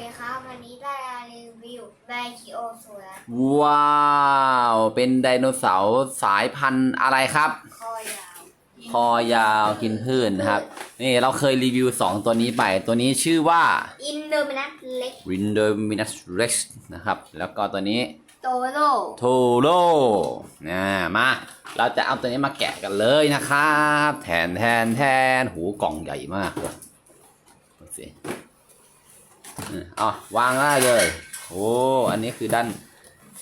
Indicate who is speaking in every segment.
Speaker 1: ดีครับ วันนี้ได้มารีวิวไบคิโอสวน
Speaker 2: ว้าว เป็นไดโนเสาร์สายพันธุ์อะไรครับ
Speaker 1: คอยาว
Speaker 2: คอยาวกินพืชนะครับ นี่เราเคยรีวิว 2 ตัวนี้ไป ตัวนี้ชื่อว่า
Speaker 1: อินโดมินัสเล็ก
Speaker 2: r i n d o m i n u s Rex นะครับ แล้วก็ตัวนี้
Speaker 1: โตโล
Speaker 2: โทโร่นะมา เราจะเอาตัวนี้มาแกะกันเลยนะครับ แทนแทนแทนหูกล่องใหญ่มากเลยดูสิ อ๋อวางได้เลย โอ้อันนี้คือด้าน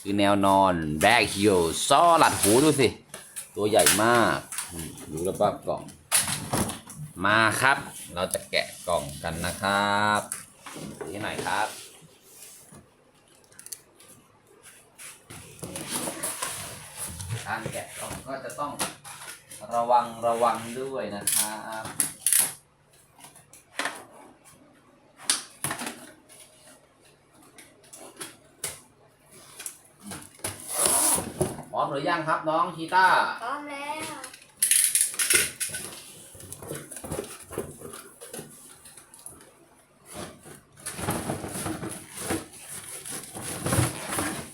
Speaker 2: คือแนวนอนแบกฮิลซอหลัดหูดูสิ ตัวใหญ่มากดูรอบๆกล่อง มาครับ เราจะแกะกล่องกันนะครับที่ไหนครับการแกะกล่องก็จะต้องระวังระวังด้วยนะครับ พร้อ มหรือยังครับน้องชีต้า
Speaker 1: พร้อมแล้ว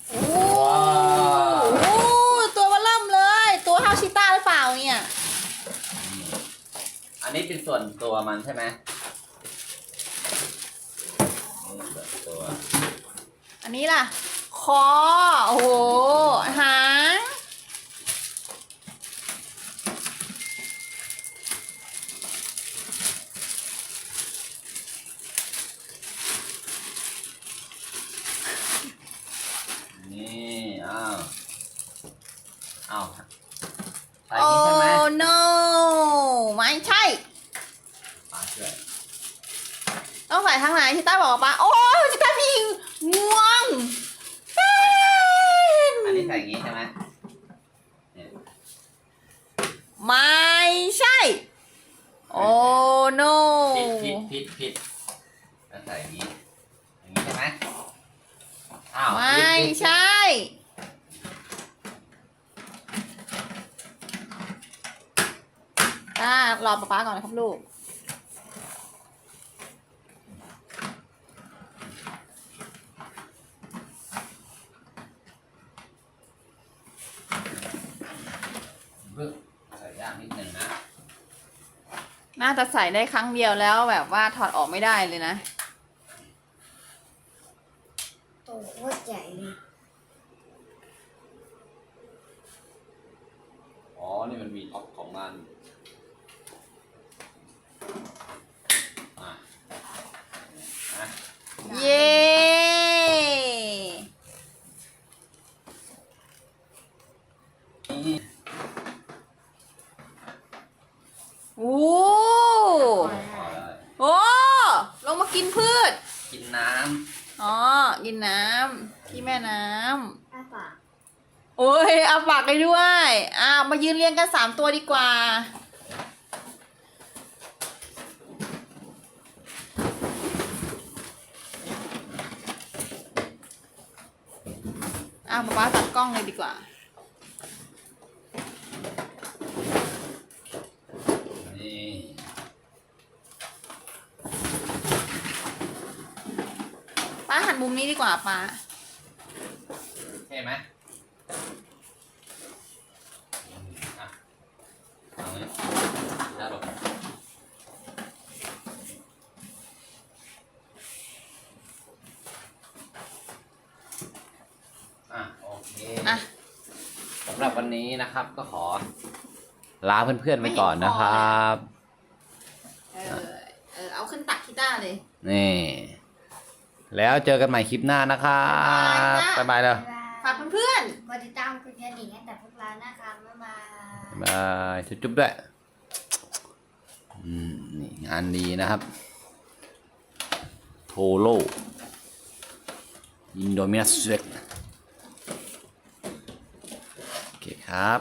Speaker 3: โอ้โหตัวเบลเริ่มเลย ตัวเท่าชิต้าหรือเปล่าเนี่ย
Speaker 2: อันนี้เป็นส่วนตัวมันใช่ไหมนี่ส่วนตัว
Speaker 3: อันนี้ล่ะ คอ โอ้โห หาง
Speaker 2: นี่อ้าวอ้าว ใส่
Speaker 3: โอ้
Speaker 2: นี้ใช่ไหม
Speaker 3: no ไม่ใช่
Speaker 2: ปาช่วย
Speaker 3: ต้องใส่ทางไหนชิต้าบอกป้าโอ้ยชิต้าพี่ง่วงเต้น
Speaker 2: อันนี้ใส่อย่างนี้ใช่ไหมเนี่ย
Speaker 3: ไม่ใช่ โอ้ no
Speaker 2: ผิดผิดผิดผิดแล้วใส่อย่างนี้ อย่างนี้ใช่ไหมอ้าว
Speaker 3: ไม่
Speaker 2: ผิดผิด
Speaker 3: ใช่ ต้า รอป๊าป๊าก่อนนะครับลูก
Speaker 2: เพิ่งใส่ยากนิดนึงนะ
Speaker 3: น่าจะใส่ได้ครั้งเดียวแล้วแบบว่าถอดออกไม่ได้เลยนะ
Speaker 1: โตโคตรใหญ่เลย
Speaker 2: อ๋อ นี่มันมีท็อปของมันอะนะ
Speaker 3: เย้ โอ้
Speaker 2: พอได้
Speaker 3: โอ้ลงมากินพืช
Speaker 2: กินน้
Speaker 3: อ๋อ กินน้ำที่แม่น้
Speaker 1: อ้าปากำ
Speaker 3: โอ้ยเอาปากเลยด้วยอ้าวมายืนเรียงกันสามตัวดีกว่าอ้าวป๊าป๊าตัดกล้องเลยดีกว่าำ
Speaker 2: นี่
Speaker 3: ป้าหันมุมนี้ดีกว่าป้า
Speaker 2: เท่ไหมอืมอะเอาเลยได้หรอกอะโอเค
Speaker 3: อะ
Speaker 2: สำหรับวันนี้นะครับก็ขอ ลาเพื่อนๆไปก่อนนะครับ
Speaker 3: เออ เออ เอาขึ้นตักกีตาร์เลย
Speaker 2: นี่ แล้วเจอกันใหม่คลิปหน้านะครับบ๊ายบายแล้ว
Speaker 3: ฝากเพื่อน
Speaker 1: กดติดตามกดกระดิ่งให้แต่พวกเรานะคะบ๊ายบาย
Speaker 2: บ๊ายบายจุ๊บๆด้วยอืมนี่งานดีนะครับ โทโลอินโดมินัสเวกโอเคครับ